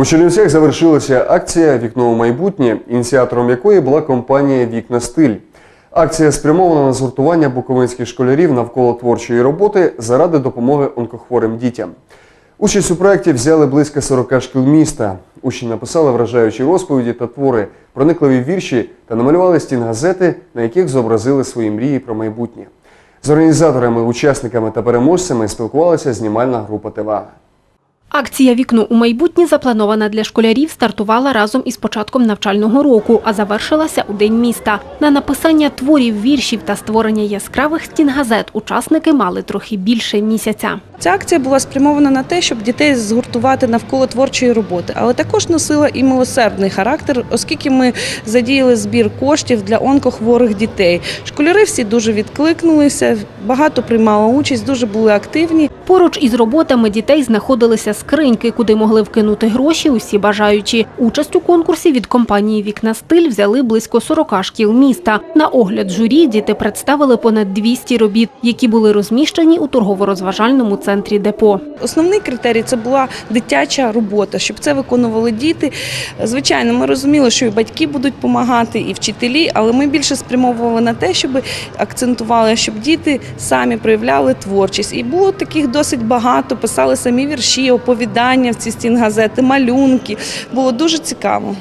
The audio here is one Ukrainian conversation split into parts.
У Чернівцях завершилася акція Вікно у майбутнє, ініціатором якої була компанія Вікна Стиль. Акція спрямована на згуртування буковинських школярів навколо творчої роботи заради допомоги онкохворим дітям. Участь у проєкті взяли близько 40 шкіл міста. Учні написали вражаючі розповіді та твори, проникливі вірші та намалювали стінгазети, на яких зобразили свої мрії про майбутнє. З організаторами, учасниками та переможцями спілкувалася знімальна група ТВА. Акція Вікно у майбутнє запланована для школярів стартувала разом із початком навчального року, а завершилася у День міста. На написання творів, віршів та створення яскравих стінгазет учасники мали трохи більше місяця. Ця акція була спрямована на те, щоб дітей згуртувати навколо творчої роботи, але також носила і милосердний характер, оскільки ми задіяли збір коштів для онкохворих дітей. Школяри всі дуже відкликнулися, багато приймало участь, дуже були активні. Поруч із роботами дітей знаходилися скриньки, куди могли вкинути гроші усі бажаючі. Участь у конкурсі від компанії Вікна Стиль взяли близько 40 шкіл міста. На огляд журі діти представили понад 200 робіт, які були розміщені у торгово-розважальному центрі депо. Основний критерій це була дитяча робота, щоб це виконували діти. Звичайно, ми розуміли, що і батьки будуть допомагати, і вчителі, але ми більше спрямовували на те, щоб акцентували, щоб діти самі проявляли творчість. І було таких досить багато, писали самі вірші, оповідання в ці стінгазети, малюнки. Було дуже цікаво.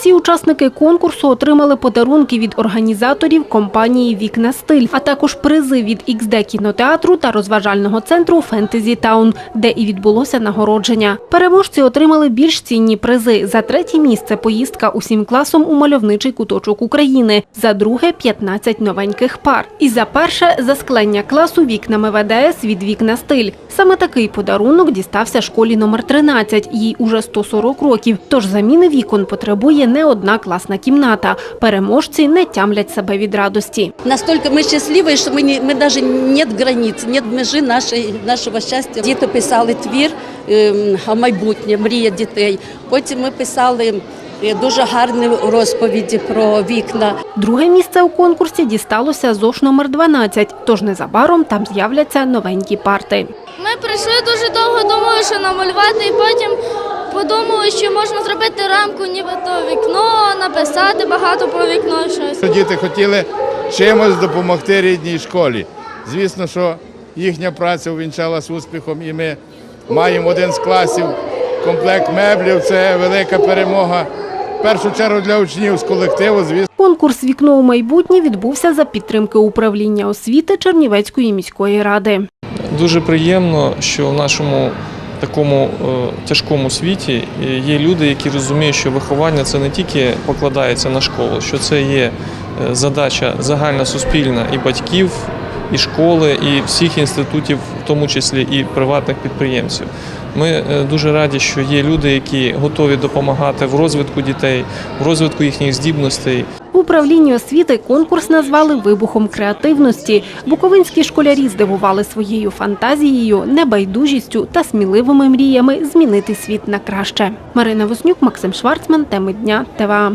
Всі учасники конкурсу отримали подарунки від організаторів компанії Вікна Стиль, а також призи від XD кінотеатру та розважального центру Фентезі Таун, де і відбулося нагородження. Переможці отримали більш цінні призи. За третє місце поїздка усім класом у мальовничий куточок України, за друге 15 новеньких пар. І за перше засклення класу вікнами ВДС від Вікна Стиль. Саме такий подарунок дістався школі номер 13. Їй уже 140 років. Тож заміни вікон потребує не одна класна кімната. Переможці не тямлять себе від радості. Настолько мы счастливы, что мы, не, мы даже нет границ, нет межи нашої, нашого щастя. Діти писали твір ем, о майбутнє, мрія дітей. Потім ми писали е, дуже гарні розповіді про вікна. Друге місце у конкурсі дісталося ЗОШ номер 12, тож незабаром там з'являться новенькі парти. Ми прийшли дуже довго, думали, що намалювати, і потім подумали, що можна зробити рамку, нібито вікно, написати багато про вікно щось. Діти хотіли чимось допомогти рідній школі. Звісно, що їхня праця увінчалась успіхом, і ми маємо один з класів комплект меблів. Це велика перемога. В першу чергу для учнів з колективу, звісно. Конкурс Вікно у майбутнє відбувся за підтримки управління освіти Чернівецької міської ради. Дуже приємно, що в нашому такому е, тяжкому світі є люди, які розуміють, що виховання це не тільки покладається на школу, що це є е, задача загальна суспільна і батьків, і школи, і всіх інститутів, в тому числі і приватних підприємців. Ми е, дуже раді, що є люди, які готові допомагати в розвитку дітей, в розвитку їхніх здібностей. В управлінні освіти конкурс назвали вибухом креативності. Буковинські школярі здивували своєю фантазією, небайдужістю та сміливими мріями змінити світ на краще. Марина Воснюк, Максим Шварцман. Теми дня ТВА.